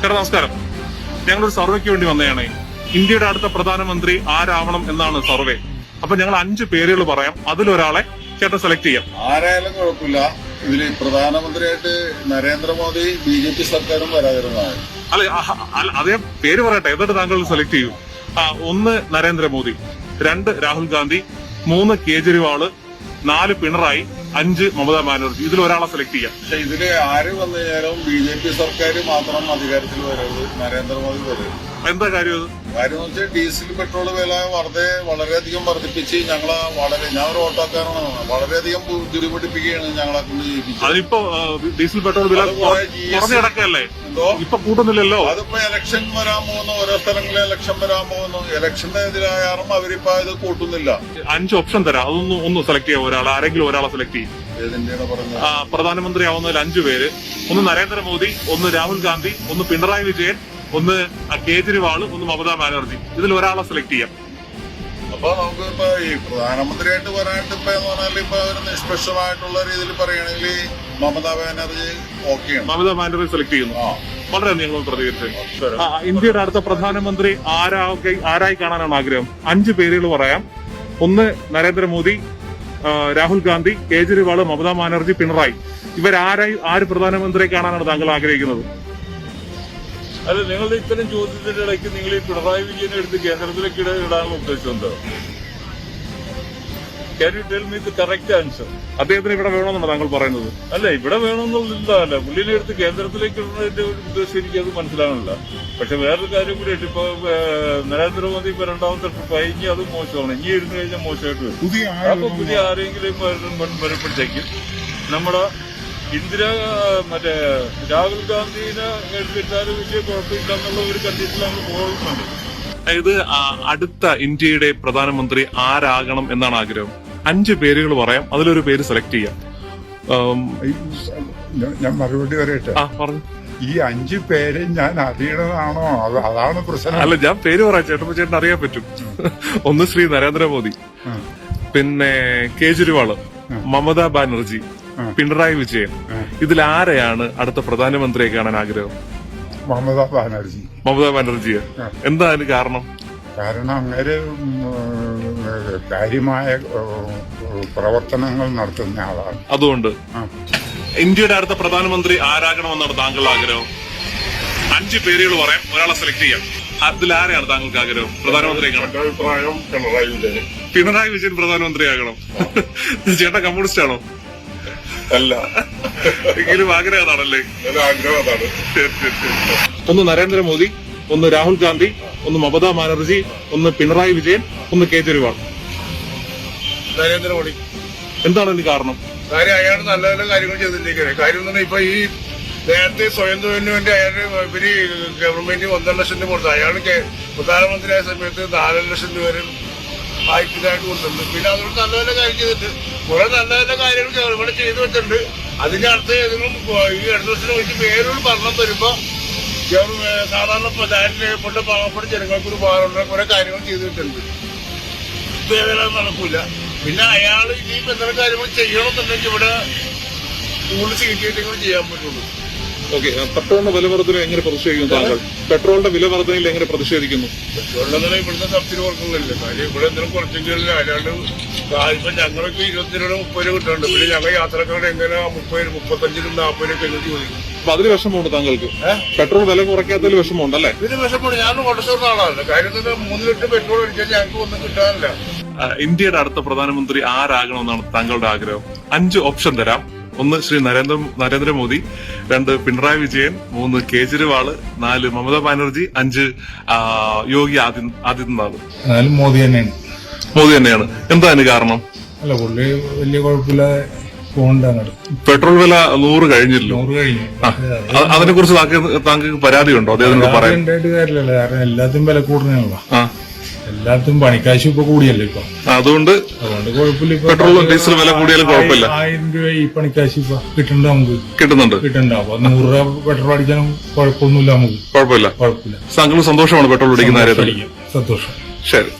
ചേട്ടാ നമസ്കാരം. ഞങ്ങളൊരു സർവേക്ക് വേണ്ടി വന്നതാണ്. ഇന്ത്യയുടെ അടുത്ത പ്രധാനമന്ത്രി ആരാവണം എന്നാണ് സർവേ. അപ്പൊ ഞങ്ങൾ അഞ്ച് പേരുകൾ പറയാം. അതിലൊരാളെ ചേട്ടൻ സെലക്ട് ചെയ്യാം. ആരായാലും കുഴപ്പമില്ല. ഇതിൽ പ്രധാനമന്ത്രിയായിട്ട് നരേന്ദ്രമോദി ബി ജെ പി സർക്കാരും വരാതിരുന്നതാണ് അല്ല അല്ല, അതേ പേര് പറയട്ടെ. എന്നിട്ട് താങ്കൾ സെലക്ട് ചെയ്യൂ. ആ, ഒന്ന് നരേന്ദ്രമോദി രണ്ട് രാഹുൽ ഗാന്ധി മൂന്ന് കേജ്രിവാൾ നാല് പിണറായി അഞ്ച് മമതാ ബാനർജി ഇതിൽ ഒരാളെ സെലക്ട് ചെയ്യാം. ഇതിൽ ആര് വന്നു കഴിഞ്ഞാലും ബി ജെ പി സർക്കാർ മാത്രം അധികാരത്തിൽ വരരുത്. നരേന്ദ്രമോദി വരരുത് എന്താ കാര്യം കാര്യം എന്ന് വെച്ചാൽ ഡീസൽ പെട്രോൾ വില വെറുതെ വളരെയധികം വർദ്ധിപ്പിച്ച് ഞങ്ങളെ വളരെ ഞാൻ ഒരു ഓട്ടോക്കാരനാണ്. വളരെയധികം ബുദ്ധിമുട്ടിപ്പിക്കുകയാണ് ഞങ്ങളെ കൊണ്ട് ചെയ്യിപ്പിച്ചത് അതിപ്പോ ഡീസൽ പെട്രോൾ വില കുറഞ്ഞിടക്കല്ലേ കുറഞ്ഞു കിടക്കല്ലേ ഇപ്പൊ കൂട്ടുന്നില്ലല്ലോ? അതിപ്പോ ഇലക്ഷൻ വരാൻ പോകുന്നു ഓരോ സ്ഥലങ്ങളിൽ ഇലക്ഷൻ വരാൻ പോകുന്നു ഇലക്ഷന്റെ എതിരായ അവരിപ്പോ ഇത് കൂട്ടുന്നില്ല. അഞ്ച് ഓപ്ഷൻ തരാം. അതൊന്നും ഒന്ന് സെലക്ട് ചെയ്യാം ഒരാൾ ആരെങ്കിലും ഒരാളെ സെലക്ട് ചെയ്യും. പ്രധാനമന്ത്രി ആവുന്നതിൽ അഞ്ചു പേര്. ഒന്ന് നരേന്ദ്രമോദി ഒന്ന് രാഹുൽ ഗാന്ധി ഒന്ന് പിണറായി വിജയൻ ഒന്ന് കേജ്രിവാൾ ഒന്ന് മമതാ ബാനർജി. ഇതിൽ ഒരാളെ സെലക്ട് ചെയ്യാം. അപ്പൊ നമുക്ക് ഇപ്പൊ ഈ പ്രധാനമന്ത്രിയായിട്ട് പറയാനായിട്ട് ഇപ്പൊ എന്ന് പറഞ്ഞാൽ ഇപ്പൊ ഒരു നിഷ്പക്ഷമായിട്ടുള്ള രീതിയിൽ പറയുകയാണെങ്കിൽ മമതാ ബാനർജി ഓക്കെയാണ് മമതാ ബാനർജി സെലക്ട് ചെയ്യുന്നു. വളരെ നിങ്ങൾ പ്രതികരിച്ചത്. ആ, ഇന്ത്യയുടെ അടുത്ത പ്രധാനമന്ത്രി ആരായി ആരായി കാണാനാണ് ആഗ്രഹം? അഞ്ച് പേരുകൾ പറയാം. ഒന്ന് നരേന്ദ്രമോദി രാഹുൽ ഗാന്ധി കേജ്രിവാൾ മമതാ ബാനർജി പിണറായി. ഇവരാരായി ആര് പ്രധാനമന്ത്രിയെ കാണാനാണ് താങ്കൾ ആഗ്രഹിക്കുന്നത്? അല്ല നിങ്ങളുടെ ഇത്തരം ചോദ്യത്തിന്റെ ഇടയ്ക്ക് നിങ്ങൾ ഈ പിണറായി വിജയനെ എടുത്ത് കേന്ദ്രത്തിലേക്ക് ഇട ഇടാനുള്ള ഉദ്ദേശം എന്താ? Can you tell me the correct answer അദ്ദേഹത്തിന് ഇവിടെ വേണമെന്നാണ് താങ്കൾ പറയുന്നത്. അല്ല ഇവിടെ വേണമെന്നുള്ളതല്ല പുള്ളിനെ എടുത്ത് കേന്ദ്രത്തിലേക്ക് ഇടുന്നതിന്റെ ഒരു ഉദ്ദേശം എനിക്ക് അത് മനസ്സിലാകണില്ല പക്ഷെ വേറൊരു കാര്യം കൂടി ഉണ്ട്. ഇപ്പൊ നരേന്ദ്രമോദി ഇപ്പൊ രണ്ടാമത്തെ ട്രിപ്പായി ഇനി അത് മോശമാണ്. ഇനി ഇരുന്ന് കഴിഞ്ഞാൽ മോശമായിട്ട് വരും. അപ്പൊ പുതിയ ആരെങ്കിലും വരും- വരും- വരുമ്പോഴത്തേക്കും നമ്മുടെ ഇന്ദിര മറ്റേ രാഹുൽ ഗാന്ധിനെ എടുത്തിട്ടാലും വലിയ കുഴപ്പമില്ല എന്നുള്ള ഒരു കണ്ടീഷനിലാണ് പോകുന്നത് അതായത് അടുത്ത ഇന്ത്യയുടെ പ്രധാനമന്ത്രി ആരാകണം എന്നാണ് ആഗ്രഹം. അഞ്ച് പേരുകൾ പറയാം അതിലൊരു പേര് സെലക്ട് ചെയ്യാം. ഞാൻ- മറുപടി പറയട്ടെ? പറഞ്ഞു. ഈ അഞ്ചു പേരെ ഞാൻ അറിയണതാണോ? അതാണ് പ്രശ്നം. അല്ല ഞാൻ പേര് പറയാം ചേട്ടൻ ചേട്ടൻ അറിയാൻ പറ്റും. ഒന്ന് ശ്രീ നരേന്ദ്രമോദി പിന്നെ കേജ്രിവാൾ മമതാ ബാനർജി. പിണറായി വിജയൻ. ഇതിൽ ആരെയാണ് അടുത്ത പ്രധാനമന്ത്രിയെ കാണാൻ ആഗ്രഹം? മമതാ ബാനർജി. മമതാ ബാനർജിയെ. ആ. എന്താ അതിന് കാരണം? കാരണം അങ്ങനെ കാര്യമായ പ്രവർത്തനങ്ങൾ നടത്തുന്ന ആളാണ്. അതുകൊണ്ട് ഇന്ത്യയുടെ അടുത്ത പ്രധാനമന്ത്രി ആരാകണമെന്നാണ് താങ്കളുടെ ആഗ്രഹം? അഞ്ച് പേരുകൾ പറയാം. ഒരാളെ സെലക്ട് ചെയ്യാം. അതിൽ ആരെയാണ് താങ്കൾക്ക് ആഗ്രഹം? പ്രധാനമന്ത്രിയെ പിണറായി വിജയൻ. പ്രധാനമന്ത്രിയാകണം. ചേട്ടാ കമ്മ്യൂണിസ്റ്റ് ആണോ അല്ല. എങ്കിലും ആഗ്രഹം അതാണല്ലേ ആഗ്രഹം അതാണ്. ഒന്ന് നരേന്ദ്രമോദി ഒന്ന് രാഹുൽ ഗാന്ധി ഒന്ന് മമതാ ബാനർജി ഒന്ന് പിണറായി വിജയൻ ഒന്ന് കേജ്രിവാൾ നരേന്ദ്രമോദി. എന്താണ് ഇതിന് കാരണം? കാര്യം അയാൾ നല്ല നല്ല കാര്യങ്ങൾ ചെയ്തിട്ടിരിക്കുന്നത് കാര്യം എന്ന് പറഞ്ഞാൽ ഇപ്പൊ ഈ നേരത്തെ സ്വയം തൊഴിലിന് വേണ്ടി അയാൾ ഇവർ ഗവൺമെന്റ് ഒന്നര ലക്ഷം രൂപ കൊടുത്തു. അയാൾ പ്രധാനമന്ത്രിയായ സമയത്ത് നാലര ലക്ഷം രൂപ വരെ വായ്പയായിട്ട് കൊടുത്തിട്ടുണ്ട് പിന്നെ അതുകൊണ്ട് നല്ല നല്ല കാര്യം ചെയ്തിട്ടുണ്ട്. കുറെ നല്ല നല്ല കാര്യങ്ങൾ ഗവൺമെന്റ് ചെയ്തു വെച്ചിട്ടുണ്ട്. അതിന്റെ അടുത്ത് ഏതെങ്കിലും ഈ അടുത്ത വർഷം വെച്ച് പേരൊരു ഭരണം വരുമ്പോ സാധാരണ പ്രധാനപ്പെട്ട പാവപ്പെട്ട ജനങ്ങൾക്ക് ഒരു ഉപകാരമുള്ള കുറെ കാര്യങ്ങൾ ചെയ്തു വെച്ചിട്ടുണ്ട് ഇപ്പൊ ഏതായാലും നടക്കൂല. പിന്നെ അയാൾ ഇനിയിപ്പോ എന്തെങ്കിലും കാര്യങ്ങൾ ചെയ്യണമെന്നുണ്ടെങ്കിൽ ഇവിടെ കൂടുതൽ കിട്ടിയെങ്കിലും ചെയ്യാൻ പറ്റുള്ളൂ. ഓക്കെ പെട്രോളിന്റെ വില വർധന എങ്ങനെ പ്രതിഷേധിക്കുന്നു താങ്കൾ? പെട്രോളിന്റെ വില വർധനയിൽ എങ്ങനെ പ്രതിഷേധിക്കുന്നു? പെട്രോളിന് ഇവിടുത്തെ സബ്സിഡി കൊടുക്കുന്നില്ല കാര്യം ഇവിടെ എന്തെങ്കിലും കുറച്ചെങ്കിലും അല്ലാണ്ട് ഇപ്പൊ ഞങ്ങൾക്ക് ഇരുപത്തി രൂപ മുപ്പത് രൂപ കിട്ടുന്നുണ്ട്. പിന്നെ ഞങ്ങൾ യാത്രക്കാരുടെ എങ്ങനെ മുപ്പത് രൂപ മുപ്പത്തഞ്ചിനും നാൽപ്പത് രൂപ എങ്ങനെ ചോദിക്കും? അപ്പൊ അതിൽ വിഷമമുണ്ട് താങ്കൾക്ക്? പെട്രോൾ വില കുറയ്ക്കാത്തതിൽ വിഷമമുണ്ട് അല്ലേ? ഇതിന് വിഷമമുണ്ട്. ഞാൻ കൊണ്ടുവരുന്ന ആളാണ്. കാര്യം മൂന്ന് ലിറ്റർ പെട്രോൾ അടിച്ചാൽ ഞങ്ങൾക്ക് ഒന്നും കിട്ടാനില്ല. ഇന്ത്യയുടെ അടുത്ത പ്രധാനമന്ത്രി ആരാകണമെന്നാണ് താങ്കളുടെ ആഗ്രഹം? അഞ്ച് ഓപ്ഷൻ തരാം. ഒന്ന് ശ്രീ നരേന്ദ്ര നരേന്ദ്രമോദി രണ്ട് പിണറായി വിജയൻ മൂന്ന് കേജ്രിവാൾ നാല് മമതാ ബാനർജി അഞ്ച് യോഗി ആദി ആദിത്യനാഥ്. എന്നാലും മോദി തന്നെയാണ്. മോദി തന്നെയാണ്. എന്താണ് അതിന് കാരണം? അല്ല പുള്ളി വലിയ കുഴപ്പമില്ലാതെ പോകുന്നുണ്ടാണ് പെട്രോൾ വില നൂറ് കഴിഞ്ഞല്ലോ നൂറ് കഴിഞ്ഞു. അതിനെ കുറിച്ച് താങ്കൾക്ക് പരാതിയുണ്ടോ? അദ്ദേഹത്തിനോട് പറയാൻ. കാര്യമില്ല കാരണം എല്ലാത്തിനും വില കൂടുന്നതാണല്ലോ ആ എല്ലാത്തും പണിക്കാശ് ഇപ്പൊ കൂടിയല്ലോ ഇപ്പൊ? അതുകൊണ്ട് അതുകൊണ്ട് കുഴപ്പമില്ല ഇപ്പൊ. പെട്രോളും ഡീസലും വില കൂടിയാലും കുഴപ്പമില്ല. ആയിരം രൂപ ഈ പണിക്കാശ് ഇപ്പൊ കിട്ടണ്ട നമുക്ക്. കിട്ടുന്നുണ്ട്. കിട്ടണ്ട അപ്പൊ നൂറ് രൂപ പെട്രോൾ അടിച്ചാലും കുഴപ്പമൊന്നുമില്ല നമുക്ക്. കുഴപ്പമില്ല. കുഴപ്പമില്ല. താങ്കൾ സന്തോഷമാണ് പെട്രോൾ അടിക്കുന്ന കാര്യത്തിൽ. സന്തോഷം. ശരി.